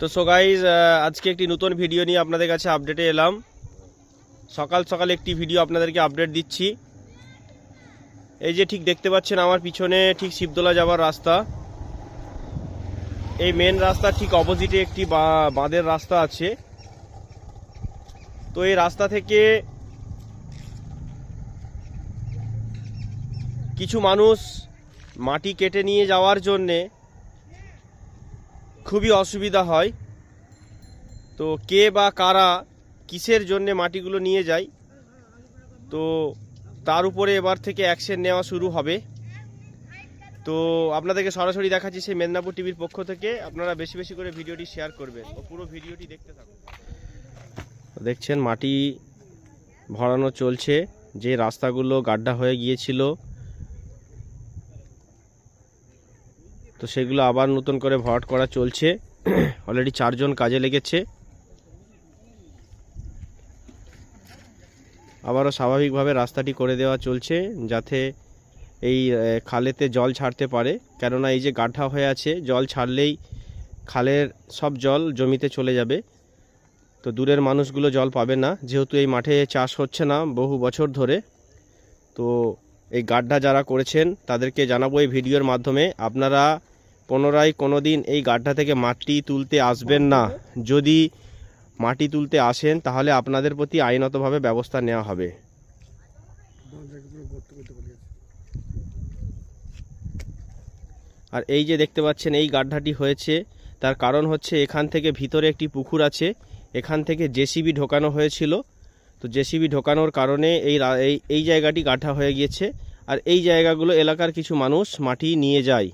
তো so guys আজকে একটি নতুন ভিডিও নিয়ে আপনাদের কাছে আপডেটে এলাম। সকাল সকাল একটি ভিডিও আপনাদেরকে আপডেট দিচ্ছি। এই যে ঠিক দেখতে পাচ্ছেন আমার পিছনে ঠিক শিবদোলা যাওয়ার রাস্তা। এই মেন রাস্তার ঠিক অপোজিটে একটি বাঁধের রাস্তা আছে। তো এই রাস্তা থেকে কিছু মানুষ মাটি কেটে নিয়ে যাওয়ার জন্যে খুবই অসুবিধা হয়। তো কে বা কারা কিসের জন্যে মাটিগুলো নিয়ে যায়, তো তার উপরে এবার থেকে অ্যাকশন নেওয়া শুরু হবে। তো আপনাদেরকে সরাসরি দেখাচ্ছি সেই মেদিনীপুর টিভির পক্ষ থেকে। আপনারা বেশি বেশি করে ভিডিওটি শেয়ার করবেন ও পুরো ভিডিওটি দেখতে থাকুন। দেখছেন মাটি ভরানো চলছে, যে রাস্তাগুলো গাড্ডা হয়ে গিয়েছিল তো সেগুলো আবার নতুন করে ভরাট করা চলছে। অলরেডি চারজন কাজে লেগেছে। আবারও স্বাভাবিকভাবে রাস্তাটি করে দেওয়া চলছে যাতে এই খালেতে জল ছাড়তে পারে। কেননা এই যে গাঢ়া হয়ে আছে, জল ছাড়লেই খালের সব জল জমিতে চলে যাবে। তো দূরের মানুষগুলো জল পাবে না। যেহেতু এই মাঠে চাষ হচ্ছে না বহু বছর ধরে, তো এই গাড্ডা যারা করেছেন, তাদেরকে জানাব এই ভিডিওর মাধ্যমে। আপনারা পুনরায় কোনো দিন এই গাড্ডা থেকে মাটি তুলতে আসবেন না। যদি মাটি তুলতে আসেন, তাহলে আপনাদের প্রতি আইনতভাবে ব্যবস্থা নেওয়া হবে। আর এই যে দেখতে পাচ্ছেন, এই গাড্ডাটি হয়েছে। তার কারণ হচ্ছে, এখান থেকে ভিতরে একটি পুকুর আছে। এখান থেকে জেসিবি ঢোকানো হয়েছিল। তো জেসিবি ঢোকানোর কারণে এই এই জায়গাটি গাঠা হয়ে গিয়েছে। আর এই জায়গাগুলো এলাকার কিছু মানুষ মাটি নিয়ে যায়।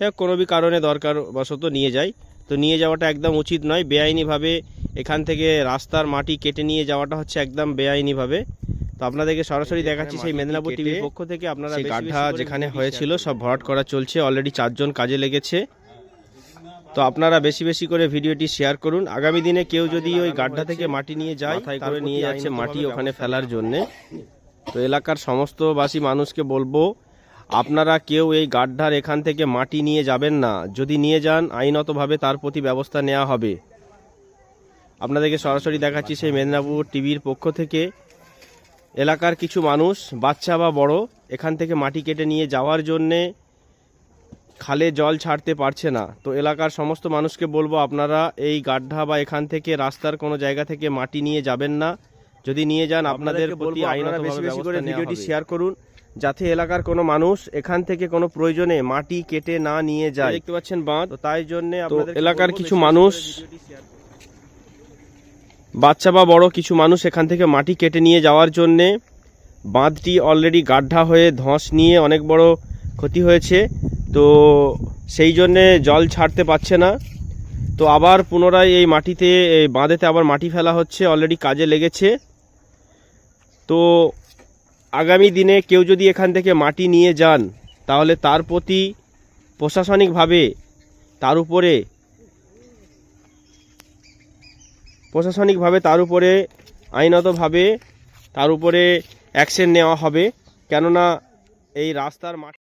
হ্যাঁ কোনো বি কারণে দরকার বশত নিয়ে যায়। তো নিয়ে যাওয়াটা একদম উচিত নয়। বেআইনিভাবে এখান থেকে রাস্তার মাটি কেটে নিয়ে যাওয়াটা হচ্ছে একদম বেআইনিভাবে। তো আপনাদেরকে সরাসরি দেখাচ্ছি সেই মেদিনীপুর টিভির পক্ষ থেকে। আপনারা গাঢ়া যেখানে হয়েছিল সব ভরাট করা চলছে। অলরেডি চারজন কাজে লেগেছে। তো আপনারা বেশি বেশি করে ভিডিওটি শেয়ার করুন। আগামী দিনে কেউ যদি ওই গাড্ডা থেকে মাটি নিয়ে যায় করে নিয়ে যাচ্ছে মাটি ওখানে ফেলার জন্যে। তো এলাকার সমস্ত বাসী মানুষকে বলব আপনারা কেউ এই গাড্ডার এখান থেকে মাটি নিয়ে যাবেন না। যদি নিয়ে যান আইনতভাবে তার প্রতি ব্যবস্থা নেওয়া হবে। আপনাদেরকে সরাসরি দেখাচ্ছি সেই মেদিনীপুর টিভির পক্ষ থেকে। এলাকার কিছু মানুষ বাচ্চা বা বড় এখান থেকে মাটি কেটে নিয়ে যাওয়ার জন্যে খালে জল ছাড়তে পারছে না। তো এলাকার সমস্ত মানুষকে বলব আপনারা এই গাড্ডা বা এখান থেকে রাস্তার কোনো জায়গা থেকে মাটি নিয়ে যাবেন না। যদি নিয়ে যান আপনাদের প্রতি আইনত বেশি বেশি করে ভিডিওটি শেয়ার করুন যাতে এলাকার কোনো মানুষ এখান থেকে কোনো প্রয়োজনে মাটি কেটে না নিয়ে যায়। দেখতে পাচ্ছেন বাঁধ। তাই জন্য এলাকার কিছু মানুষ বাচ্চা বা বড় কিছু মানুষ এখান থেকে মাটি কেটে নিয়ে যাওয়ার জন্যে বাঁধটি অলরেডি গাড্ডা হয়ে ধস নিয়ে অনেক বড় ক্ষতি হয়েছে। তো সেই জন্যে জল ছাড়তে পারছে না। তো আবার পুনরায় এই মাটিতে বাঁধেতে আবার মাটি ফেলা হচ্ছে অলরেডি কাজে লেগেছে। তো আগামী দিনে কেউ যদি এখান থেকে মাটি নিয়ে যান, তাহলে তার প্রতি প্রশাসনিকভাবে, তার উপরে, প্রশাসনিকভাবে তার উপরে, আইনতভাবে তার উপরে অ্যাকশন নেওয়া হবে। কেননা এই রাস্তার মাটি